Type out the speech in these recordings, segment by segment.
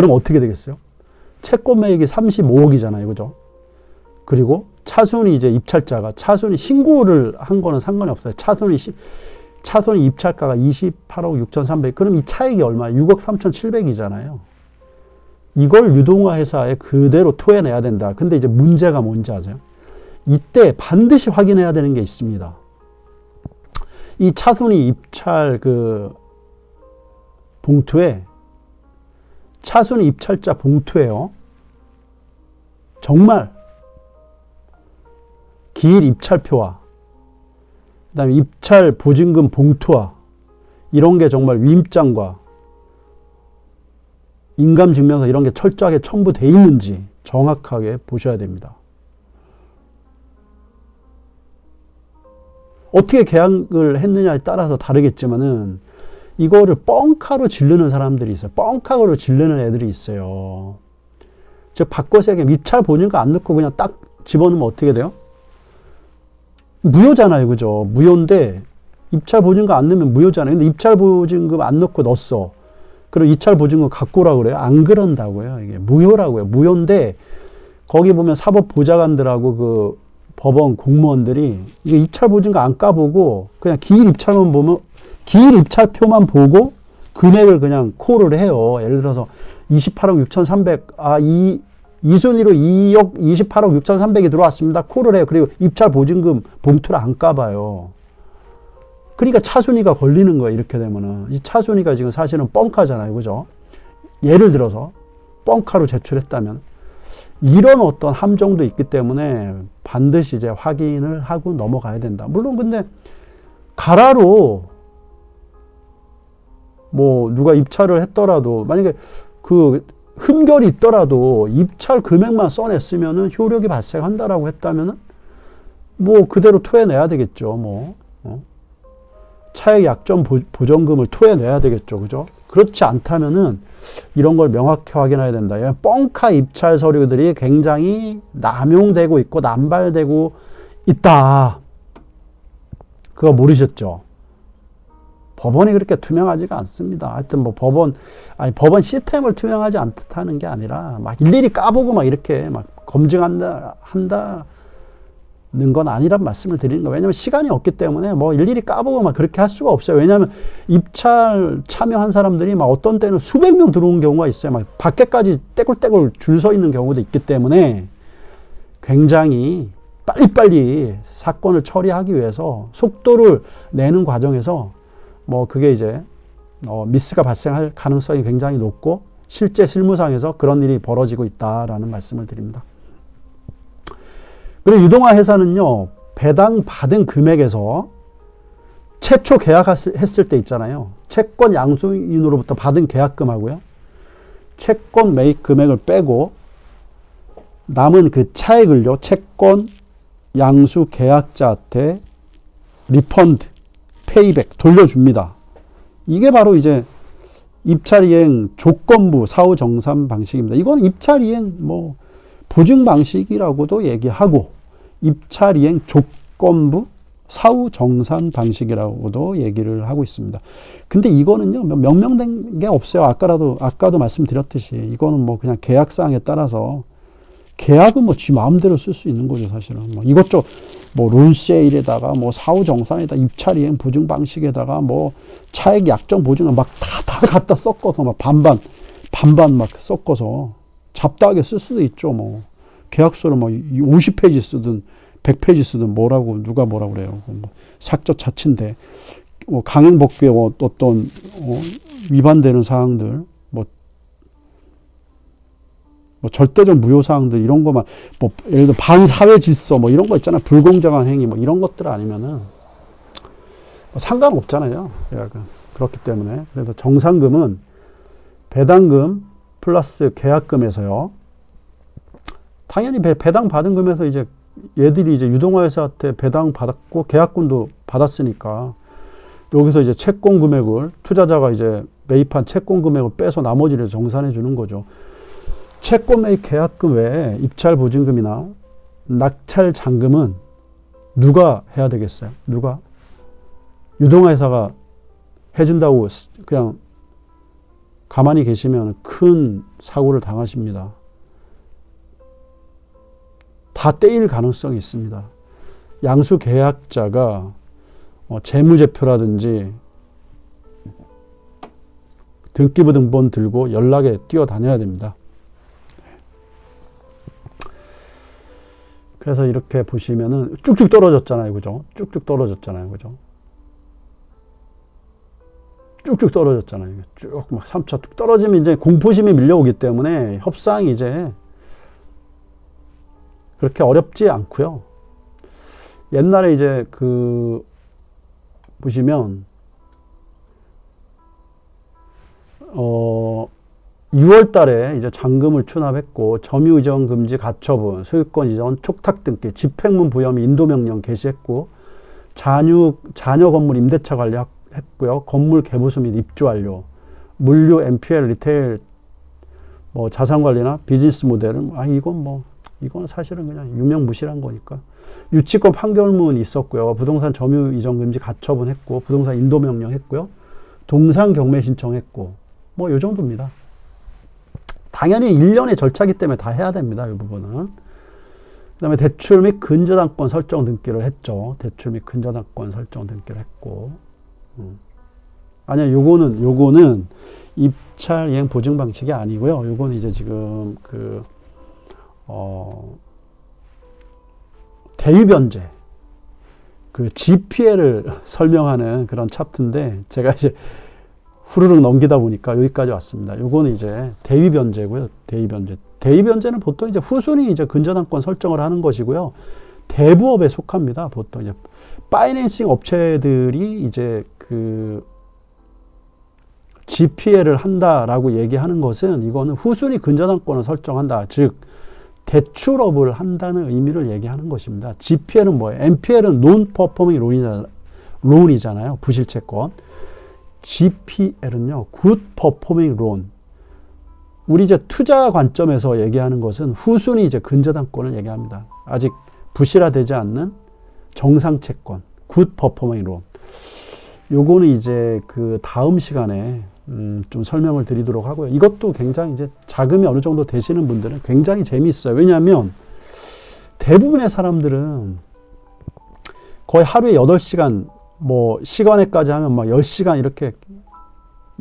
그럼 어떻게 되겠어요? 채권 매입이 35억이잖아요. 그죠? 그리고 차순이 이제 입찰자가 차순이 신고를 한 거는 상관이 없어요. 차순이 시, 차순이 입찰가가 28억 6,300. 그럼 이 차액이 얼마예요? 6억 3,700이잖아요. 이걸 유동화 회사에 그대로 토해내야 된다. 근데 이제 문제가 뭔지 아세요? 이때 반드시 확인해야 되는 게 있습니다. 이 차순이 입찰 그 봉투에 차순이 입찰자 봉투에요. 정말 기일 입찰표와 그다음에 입찰 보증금 봉투와 이런 게 정말 위임장과 인감증명서 이런 게 철저하게 첨부돼 있는지 정확하게 보셔야 됩니다. 어떻게 계약을 했느냐에 따라서 다르겠지만은 이거를 뻥카로 질르는 사람들이 있어요. 뻥카로 질르는 애들이 있어요. 즉 얘기하면 입찰 보증금 안 넣고 그냥 딱 집어넣으면 어떻게 돼요? 무효잖아요. 그죠? 무효인데 입찰 보증금 안 넣으면 무효잖아요. 근데 입찰 보증금 안 넣고 넣었어. 그럼 입찰 보증금 갖고 오라 그래요? 안 그런다고요. 이게 무효라고요. 무효인데 거기 보면 사법 보좌관들하고 그 법원 공무원들이 이게 입찰 보증금 안 까보고 그냥 기일 입찰만 보면 기일 입찰표만 보고 금액을 그냥 콜을 해요. 예를 들어서 28억 6,300, 아, 이, 이 순위로 2억 28억 6,300이 들어왔습니다. 콜을 해요. 그리고 입찰 보증금 봉투를 안 까봐요. 그러니까 차순위가 걸리는 거예요. 이렇게 되면은. 이 차순위가 지금 사실은 뻥카잖아요. 그죠? 예를 들어서 뻥카로 제출했다면 이런 어떤 함정도 있기 때문에 반드시 이제 확인을 하고 넘어가야 된다. 물론 근데 가라로 뭐 누가 입찰을 했더라도 만약에 그 흠결이 있더라도 입찰 금액만 써냈으면은 효력이 발생한다라고 했다면은 뭐 그대로 토해내야 되겠죠. 뭐 어? 차액 보, 보전금을 토해내야 되겠죠. 그죠? 그렇지 않다면은 이런 걸 명확히 확인해야 된다. 뻥카 입찰 서류들이 굉장히 남용되고 있고 남발되고 있다. 그거 모르셨죠? 법원이 그렇게 투명하지가 않습니다. 하여튼 뭐 법원, 아니 법원 시스템을 투명하지 않다는 게 아니라 막 일일이 까보고 막 이렇게 막 검증한다, 한다. 는건 아니란 말씀을 드리는 거예요. 왜냐하면 시간이 없기 때문에 뭐 일일이 까보고 막 그렇게 할 수가 없어요. 왜냐하면 입찰 참여한 사람들이 막 어떤 때는 수백 명 들어온 경우가 있어요. 막 밖에까지 떼굴떼굴 줄 서 있는 경우도 있기 때문에 굉장히 빨리빨리 사건을 처리하기 위해서 속도를 내는 과정에서 뭐 그게 이제 어 미스가 발생할 가능성이 굉장히 높고 실제 실무상에서 그런 일이 벌어지고 있다라는 말씀을 드립니다. 그리고 유동화 회사는요, 배당 받은 금액에서 최초 계약했을 때 있잖아요. 채권 양수인으로부터 받은 계약금하고요. 채권 매입 금액을 빼고 남은 그 차액을요, 채권 양수 계약자한테 리펀드, 페이백 돌려줍니다. 이게 바로 이제 입찰이행 조건부 사후 정산 방식입니다. 이건 입찰이행 뭐 보증 방식이라고도 얘기하고 입찰이행 조건부 사후 정산 방식이라고도 얘기를 하고 있습니다. 근데 이거는요, 명명된 게 없어요. 아까라도, 아까도 말씀드렸듯이. 이거는 뭐 그냥 계약사항에 따라서 계약은 뭐 지 마음대로 쓸 수 있는 거죠, 사실은. 뭐 이것저것 뭐 롤세일에다가 뭐 사후 정산에다 입찰이행 보증 방식에다가 뭐 차액 약정 보증을 막 다, 다 갖다 섞어서 막 반반, 반반 막 섞어서 잡다하게 쓸 수도 있죠, 뭐. 계약서를 뭐 50페이지 쓰든 100페이지 쓰든 뭐라고, 누가 뭐라고 그래요. 뭐 삭적 자체인데, 뭐 강행법규에 뭐 어떤, 어, 위반되는 사항들, 뭐, 뭐 절대적 무효 사항들 이런 거만, 뭐, 예를 들어 반사회 질서 뭐 이런 거 있잖아. 불공정한 행위 뭐 이런 것들 아니면은, 뭐 상관없잖아요. 계약은. 그렇기 때문에. 그래서 정상금은 배당금 플러스 계약금에서요. 당연히 배, 배당 받은 금에서 이제 얘들이 이제 유동화 회사한테 배당 받았고 계약금도 받았으니까 여기서 이제 채권 금액을 투자자가 이제 매입한 채권 금액을 빼서 나머지를 정산해 주는 거죠. 채권 매입 계약금 외에 입찰 보증금이나 낙찰 잔금은 누가 해야 되겠어요? 누가? 유동화 회사가 해준다고 그냥 가만히 계시면 큰 사고를 당하십니다. 다 떼일 가능성이 있습니다. 양수 계약자가 어, 재무제표라든지 등기부 등본 들고 연락에 뛰어다녀야 됩니다. 그래서 이렇게 보시면은 쭉쭉 떨어졌잖아요. 그죠? 쭉쭉 떨어졌잖아요. 그죠? 쭉쭉 떨어졌잖아요. 쭉 막 3차 뚝 떨어지면 이제 공포심이 밀려오기 때문에 협상이 이제 그렇게 어렵지 않고요. 옛날에 이제 그 보시면 어 6월 달에 이제 잔금을 추납했고 점유 이전 금지 가처분, 소유권 이전 촉탁 등기, 집행문 부여 및 인도 명령 개시했고 자녀 자녀 건물 임대차 관리했고요. 건물 개보수 및 입주 완료. 물류 MPL 리테일 뭐 자산 관리나 비즈니스 모델은 아 이건 뭐 이건 사실은 그냥 유명무실한 거니까 유치권 판결문 있었고요. 부동산 점유 이전 금지 가처분 했고 부동산 인도 명령 했고요. 동상 경매 신청했고 뭐 요 정도입니다. 당연히 일련의 절차기 때문에 다 해야 됩니다. 이 부분은. 그 다음에 대출 및 근저당권 설정 등기를 했죠. 대출 및 근저당권 설정 등기를 했고. 음. 아니야, 요거는, 요거는 입찰 이행 보증 방식이 아니고요. 요거는 이제 지금 그, 어, 대유변제. 그 GPL을 설명하는 그런 차트인데, 제가 이제 후루룩 넘기다 보니까 여기까지 왔습니다. 요거는 이제 대위 변제고요. 대위 변제. 대위 변제는 보통 이제 후순위 이제 근저당권 설정을 하는 것이고요. 대부업에 속합니다. 보통 이제 파이낸싱 업체들이 이제 그 GPL을 한다라고 얘기하는 것은 이거는 후순위 근저당권을 설정한다. 즉 대출업을 한다는 의미를 얘기하는 것입니다. GPL은 뭐예요? NPL은 논 퍼포밍 론이잖아요. 부실채권. GPL은요, Good Performing Loan. 우리 이제 투자 관점에서 얘기하는 것은 후순위 이제 근저당권을 얘기합니다. 아직 부실화되지 않는 정상 채권, Good Performing Loan. 요거는 이제 그 다음 시간에 음, 좀 설명을 드리도록 하고요. 이것도 굉장히 이제 자금이 어느 정도 되시는 분들은 굉장히 재미있어요. 왜냐하면 대부분의 사람들은 거의 하루에 8시간 뭐 시간에까지 하면 막 10시간 이렇게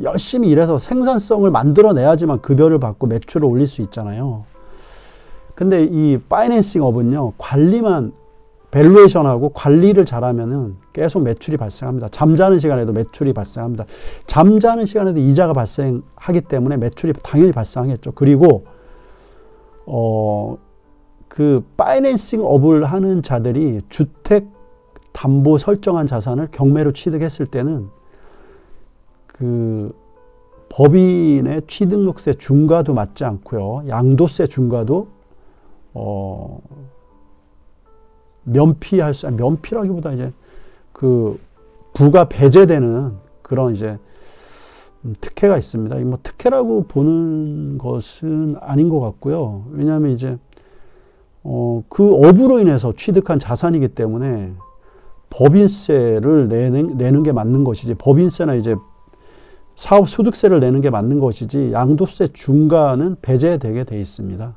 열심히 일해서 생산성을 만들어내야지만 급여를 받고 매출을 올릴 수 있잖아요. 근데 이 파이낸싱 업은요, 관리만, 밸류에이션하고 관리를 잘하면은 계속 매출이 발생합니다. 잠자는 시간에도 매출이 발생합니다. 잠자는 시간에도 이자가 발생하기 때문에 매출이 당연히 발생하겠죠. 그리고, 어, 그 파이낸싱 업을 하는 자들이 주택 담보 설정한 자산을 경매로 취득했을 때는 그 법인의 취등록세 중과도 맞지 않고요. 양도세 중과도 어 면피할 수 면피라기보다 이제 그 부가 배제되는 그런 이제 특혜가 있습니다. 뭐 특혜라고 보는 것은 아닌 것 같고요. 왜냐하면 이제 어, 그 업으로 인해서 취득한 자산이기 때문에 법인세를 내는, 내는 게 맞는 것이지 법인세나 이제 사업 소득세를 내는 게 맞는 것이지 양도세 중과는 배제되게 돼 있습니다.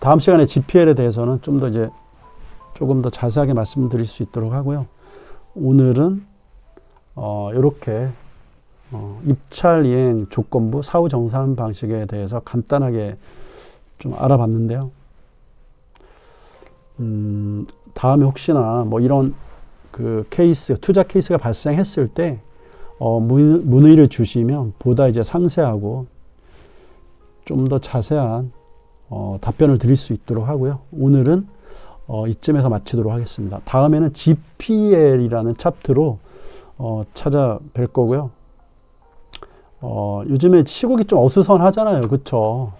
다음 시간에 GPL에 대해서는 좀 더 이제 조금 더 자세하게 말씀드릴 수 있도록 하고요. 오늘은 어, 이렇게 어, 입찰 이행 조건부 사후 정산 방식에 대해서 간단하게 좀 알아봤는데요. 음, 다음에 혹시나 뭐 이런 그 케이스, 투자 케이스가 발생했을 때, 어, 문의를 주시면 보다 이제 상세하고 좀 더 자세한 어, 답변을 드릴 수 있도록 하고요. 오늘은 어, 이쯤에서 마치도록 하겠습니다. 다음에는 GPL이라는 챕터로 어, 찾아뵐 거고요. 어, 요즘에 시국이 좀 어수선하잖아요. 그쵸?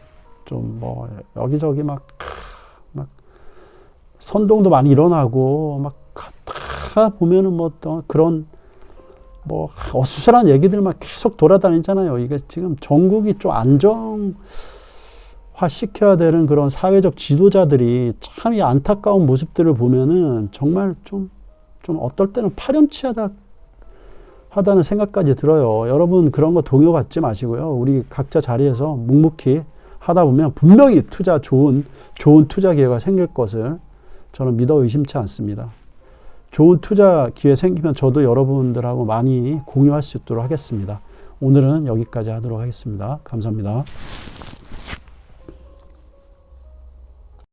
좀 뭐, 여기저기 막, 선동도 많이 일어나고 막 다 보면은 뭐 또 그런 뭐 어수선한 얘기들만 계속 돌아다니잖아요. 이게 지금 전국이 좀 안정화 시켜야 되는 그런 사회적 지도자들이 참 이 안타까운 모습들을 보면은 정말 좀, 좀 어떨 때는 파렴치하다 하다는 생각까지 들어요. 여러분 그런 거 동요받지 마시고요. 우리 각자 자리에서 묵묵히 하다 보면 분명히 투자 좋은 좋은 투자 기회가 생길 것을 저는 믿어 의심치 않습니다. 좋은 투자 기회 생기면 저도 여러분들하고 많이 공유할 수 있도록 하겠습니다. 오늘은 여기까지 하도록 하겠습니다. 감사합니다.